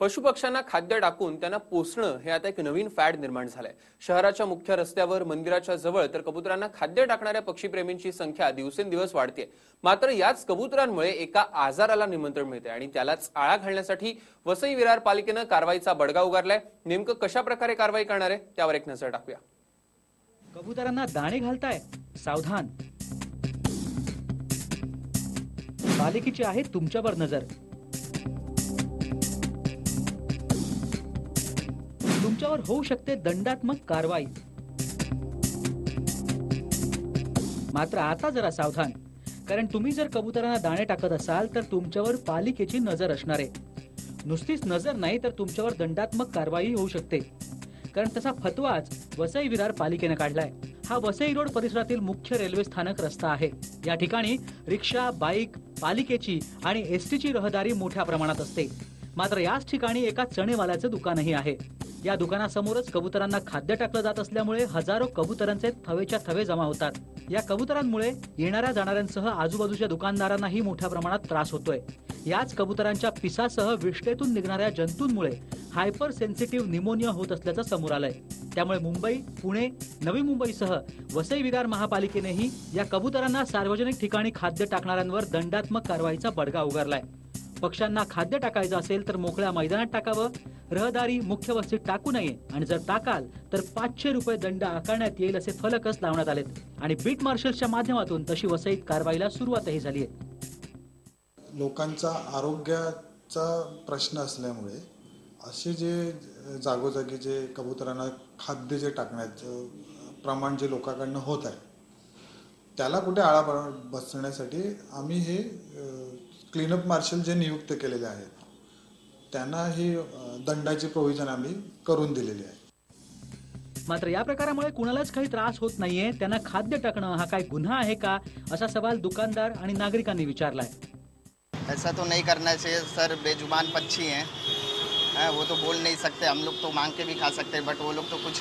पशुपक्ष्यांना खाद्य टाकून त्यांना पोसणं हे आता एक नवीन फॅड निर्माण झालंय. शहराच्या मुख्य रस्त्यावर मंदिराच्या जवळ तर कबुतरांना खाद्य टाकणाऱ्या पक्षीप्रेमींची संख्या दिवसेंदिवस वाढते मात्र याच कबुतरांमुळे एका आजाराला निमंत्रण मिळते आणि त्यालाच आळा घालण्यासाठी वसई विरार पालिकेनं कारवाईचा बडगा उगारलाय. नेमकं कशा प्रकारे कारवाई करणार आहे त्यावर एक नजर टाकूया. कबुतरांना दाणे घालताय? सावधान. पालिकेची आहे तुमच्यावर नजर. तुमच्यावर होऊ शकते दंडात्मक कारवाई. मात्र आता जरा सावधान. कारण तुम्ही जर कबुतरांना दाणे टाकत असाल तर तुमच्यावर पालिकेची नजर असणार आहे. नुसतीच नजर नाही तर तुमच्यावर दंडात्मक कारवाई होऊ शकते. कारण तसा फतवाच वसई विरार पालिकेनं काढलाय. हा वसई रोड परिसरातील मुख्य रेल्वे स्थानक रस्ता आहे. या ठिकाणी रिक्षा बाईक पालिकेची आणि एसटीची रहदारी मोठ्या प्रमाणात असते. मात्र याच ठिकाणी एका चणेवाल्याचं दुकानही आहे. या दुकानासमोरच कबुतरांना खाद्य टाकलं जात असल्यामुळे हजारो कबुतरांचे थवेच्या थवे जमा होतात. या कबुतरांमुळे येणाऱ्या जाणाऱ्यांसह आजूबाजूच्या दुकानदारांनाही मोठ्या प्रमाणात त्रास होतोय. याच कबुतरांच्या पिसासह विष्ठेतून निघणाऱ्या जंतूंमुळे हायपर सेन्सिटिव्ह निमोनिया होत असल्याचं समोर आलंय. त्यामुळे मुंबई पुणे नवी मुंबईसह वसई विगार महापालिकेनेही या कबुतरांना सार्वजनिक ठिकाणी खाद्य टाकणाऱ्यांवर दंडात्मक कारवाईचा बडगा उगारलाय. पक्ष्यांना खाद्य टाकायचं असेल तर मोकळ्या मैदानात टाकावं. रहदारी मुख्य वस्तीत टाकू नये. आणि जर टाकाल तर पाचशे रुपये दंड आकारण्यात येईल असे फलकच लावण्यात आलेत. आणि बीट मार्शल्सच्या माध्यमातून तशी वसईत कारवाईला सुरुवातही झाली आहे. लोकांचा आरोग्याचा प्रश्न असल्यामुळे असे जे जागोजागी जे कबुतरांना खाद्य जे टाकण्याचं प्रमाण जे लोकांकडनं होत आहे त्याला कुठे आळा बसण्यासाठी आम्ही हे क्लीनअप मार्शल जे नियुक्त केलेले आहेत त्यांना ही दंडाची प्रोव्हिजन आम्ही करून दिलेली आहे. मात्र या प्रकारामुळे कुणालाच काही त्रास होत नाहीये त्यांना खाद्य टाकणं हा काय गुन्हा आहे का असा सवाल दुकानदार आणि नागरिकांनी विचारलाय. ऐसा तो नहीं करना चाहिए सर बेजुबान पक्षी हैं। हैं, वो तो बोल नहीं सकते हम लोग तो मांग के भी खा सकते हैं बट वो लोग तो कुछ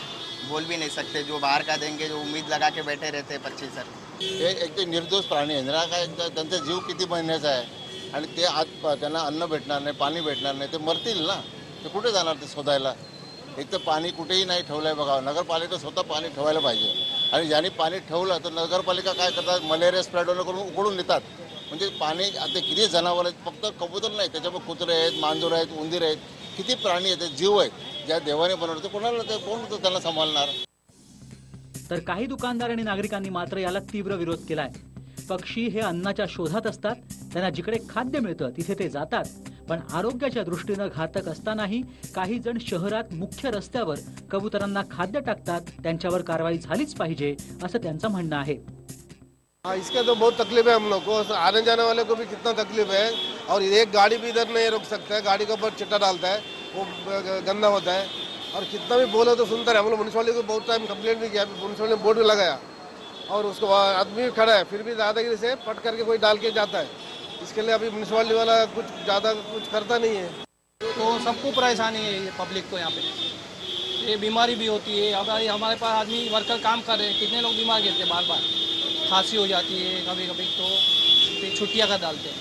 बोल भी नहीं सकते जो बाहर का देंगे जो उम्मीद लगा के बैठे रहते हैं पक्षी सर। हे एक ते निर्दोष प्राणी आहे. ना काय त्यांचा जीव किती महिन्याचा आहे? आणि ते आज प- त्यांना अन्न भेटणार नाही पाणी भेटणार नाही. ते मरतील ना? ते कुठे जाणार ते शोधायला? एक तर पाणी कुठेही नाही ठेवलं आहे बघा. नगरपालिका स्वतः पाणी ठेवायला पाहिजे. आणि ज्यांनी पाणी ठेवलं तर नगरपालिका काय करतात? मलेरिया स्प्रेड होणं करून उकडून देतात. म्हणजे पाणी आता किती जनावर आहेत? फक्त कबूतर नाही. त्याच्यामुळे कुत्रे आहेत मांजूर आहेत उंदीर आहेत. किती प्राणी आहेत? ते जीव आहेत. ज्या देवाने बनवलं ते कोणाला ते कोण त्यांना सांभाळणार? तर काही दुकानदार आणि नागरिकांनी मात्र याला तीव्र विरोध केलाय. पक्षी हे अन्नाच्या शोधात असतात. त्यांना जिकडे खाद्य मिळतं तिथे ते जातात. पण आरोग्याच्या दृष्टीनं घातक असतानाही काही जण शहरात मुख्य रस्त्यावर कबुतरांना खाद्य टाकतात. त्यांच्यावर कारवाई झालीच पाहिजे असं त्यांचं म्हणणं आहे. हाँ इसका तो बहुत तकलीफ है हम लोग को। आने जाने वाले को भी कितना तकलीफ है। और एक गाड़ी भी इधर नहीं रोक सकता है। गाड़ी के ऊपर चिट्टा डालता है। वो गंदा होता है। और कितना भी बोलो तो सुनता है हम लोग म्यूनसिपालिटी को बहुत टाइम कंप्लेंट भी किया म्यूनसिपालिटी बोर्ड भी लगाया। और उसको आदमी भी खड़ा है, फिर भी दादागिरी से पट करके कोई डाल के जाता है। इसके लिए अभी म्यूनसिपालिटी वाला कुछ ज़्यादा कुछ करता नहीं है। तो सबको परेशानी है ये पब्लिक को यहाँ पे। ये बीमारी भी होती है। हमारे हमारे पास आदमी वर्कर काम कर रहे हैं। कितने लोग बीमार गिरते हैं बार बार खांसी हो जाती है कभी कभी तो फिर छुट्टियाँ कर डालते हैं।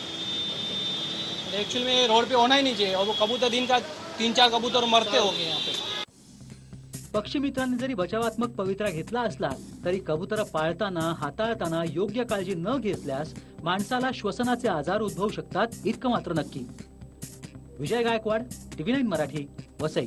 एक्चुअल में रोड पे होना ही नहीं चाहिए। और वो कबूतर दिन का तीन चार कबूतर मरते हो गए यहाँ पे। पक्षी मित्रांनी जरी बचावात्मक पवित्रा घेतला असला तरी कबुतर पाळताना हाताळताना योग्य काळजी न घेतल्यास माणसाला श्वसनाचे आजार उद्भवू शकतात इतकं मात्र नक्की. Vijay Gaikwad TV nine Marathi Vasai.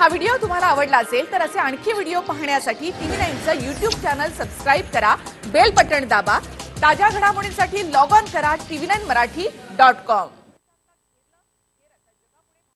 हा व्हिडिओ तुम्हाला आवडला असेल तर असे आणखी व्हिडिओ पाहण्यासाठी टीव्ही नाईनचं युट्यूब चॅनल सबस्क्राईब करा बेल बटन दाबा ताज्या घडामोडींसाठी लॉग ऑन करा TV nine Marathi dot com